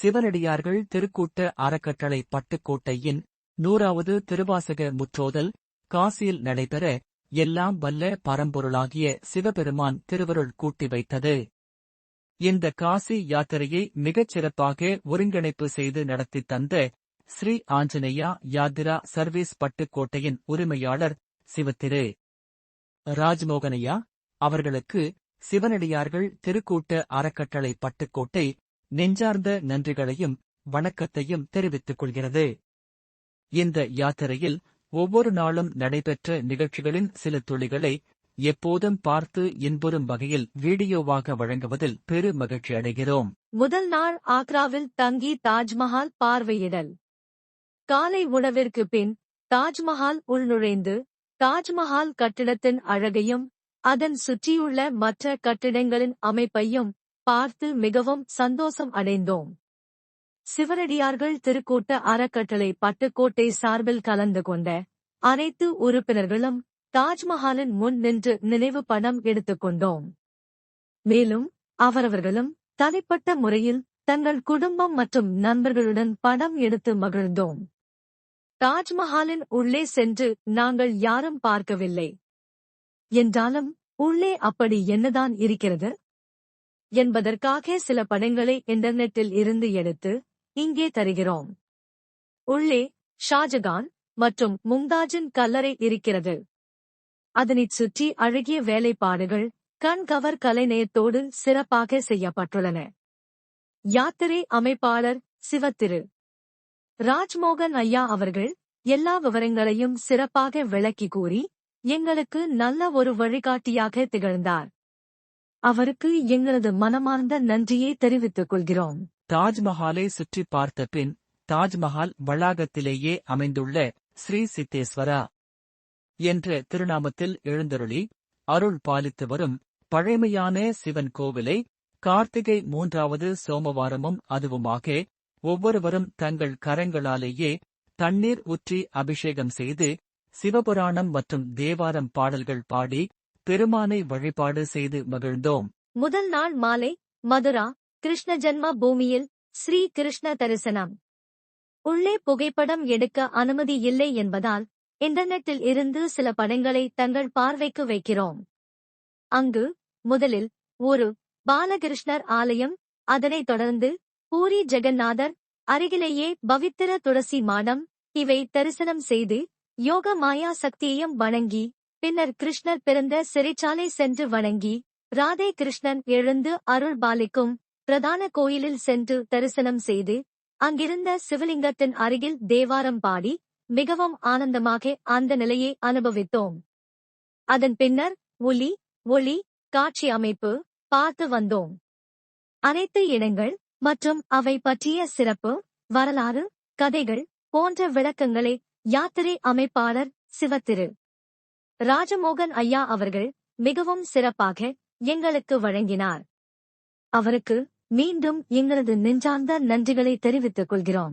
சிவனடியார்கள் திருக்கூட்ட அறக்கட்டளை பட்டுக்கோட்டையின் நூறாவது திருவாசக முற்றோதல் காசியில் நடைபெற எல்லாம் வல்ல பரம்பொருளாகிய சிவபெருமான் திருவருள் கூட்டி வைத்தது. இந்த காசி யாத்திரையை மிகச் சிறப்பாக ஒருங்கிணைப்பு செய்து நடத்தித் தந்த ஸ்ரீ ஆஞ்சநேயா யாத்ரா சர்வீஸ் பட்டுக்கோட்டையின் உரிமையாளர் சிவத்திரு ராஜ்மோகனையா அவர்களுக்கு சிவனடியார்கள் திருக்கூட்ட அறக்கட்டளை பட்டுக்கோட்டை நெஞ்சார்ந்த நன்றிகளையும் வணக்கத்தையும் தெரிவித்துக் கொள்கிறது. இந்த யாத்திரையில் ஒவ்வொரு நாளும் நடைபெற்ற நிகழ்ச்சிகளின் சில துளிகளை எப்போதும் பார்த்து இன்புறும் வகையில் வீடியோவாக வழங்குவதில் பெரு மகிழ்ச்சி அடைகிறோம். முதல் நாள் ஆக்ராவில் தங்கி தாஜ்மஹால் பார்வையிடல். காலை உணவிற்கு பின் தாஜ்மஹால் உள்நுழைந்து தாஜ்மஹால் கட்டிடத்தின் அழகையும் அதன் சுற்றியுள்ள மற்ற கட்டிடங்களின் அமைப்பையும் பார்த்து மிகவும் சந்தோஷம் அடைந்தோம். சிவரடியார்கள் திருக்கூட்ட அறக்கட்டளை பட்டுக்கோட்டை சார்பில் கலந்து கொண்ட அனைத்து உறுப்பினர்களும் தாஜ்மஹாலின் முன் நின்று நினைவு படம் எடுத்துக் கொண்டோம். மேலும் அவரவர்களும் தனிப்பட்ட முறையில் தங்கள் குடும்பம் மற்றும் நண்பர்களுடன் படம் எடுத்து மகிழ்ந்தோம். தாஜ்மஹாலின் உள்ளே சென்று நாங்கள் யாரும் பார்க்கவில்லை. என்றாலும் உள்ளே அப்படி என்னதான் இருக்கிறது? என்பதற்காக சில படங்களை இன்டர்நெட்டில் இருந்து எடுத்து இங்கே தருகிறோம். உள்ளே ஷாஜகான் மற்றும் மும்தாஜின் கல்லறை இருக்கிறது. அதனைச் சுற்றி அழகிய வேலைப்பாடுகள் கண்கவர் கலைநயத்தோடு சிறப்பாக செய்யப்பட்டுள்ளன. யாத்திரை அமைப்பாளர் சிவத்திரு. ராஜ்மோகன் ஐயா அவர்கள் எல்லா விவரங்களையும் சிறப்பாக விளக்கி கூறி எங்களுக்கு நல்ல ஒரு வழிகாட்டியாக திகழ்ந்தார். அவருக்கு எங்களது மனமார்ந்த நன்றியை தெரிவித்துக் கொள்கிறோம். தாஜ்மஹாலை சுற்றி பார்த்த பின் தாஜ்மஹால் வளாகத்திலேயே அமைந்துள்ள ஸ்ரீ சித்தேஸ்வரா என்ற திருநாமத்தில் எழுந்தருளி அருள் பாலித்து வரும் பழமையான சிவன் கோவிலை கார்த்திகை மூன்றாவது சோமவாரமும் அதுவுமாக ஒவ்வொருவரும் தங்கள் கரங்களாலேயே தண்ணீர் ஊற்றி அபிஷேகம் செய்து சிவபுராணம் மற்றும் தேவாரம் பாடல்கள் பாடி பெருமானை வழிபாடு செய்து மகிழ்ந்தோம். முதல் நாள் மாலை மதுரா கிருஷ்ண ஜன்ம பூமியில் ஸ்ரீ கிருஷ்ண தரிசனம். உள்ளே புகைப்படம் எடுக்க அனுமதி இல்லை என்பதால் இன்டர்நெட்டில் இருந்து சில படங்களை தங்கள் பார்வைக்கு வைக்கிறோம். அங்கு முதலில் ஒரு பாலகிருஷ்ணர் ஆலயம் அதனைத் தொடர்ந்து பூரி ஜெகநாதர் அருகிலேயே பவித்திர துளசி மாடம் இவை தரிசனம் செய்து யோக மாயா சக்தியையும் வணங்கி பின்னர் கிருஷ்ணர் பிறந்த சிறைச்சாலை சென்று வணங்கி ராதே கிருஷ்ணன் எழுந்து அருள் பாலிக்கும் பிரதான கோயிலில் சென்று தரிசனம் செய்து அங்கிருந்த சிவலிங்கத்தின் அருகில் தேவாரம் பாடி மிகவும் ஆனந்தமாக அந்த நிலையை அனுபவித்தோம். அதன் பின்னர் ஒலி ஒளி காட்சி அமைப்பு பார்த்து வந்தோம். அனைத்து இடங்கள் மற்றும் அவை பற்றிய சிறப்பு வரலாறு கதைகள் போன்ற விளக்கங்களை யாத்திரை அமைப்பாளர் சிவத்திரு. ராஜமோகன் ஐயா அவர்கள் மிகவும் சிறப்பாக எங்களுக்கு வழங்கினார். அவருக்கு மீண்டும் எங்களது நெஞ்சார்ந்த நன்றிகளை தெரிவித்துக் கொள்கிறோம்.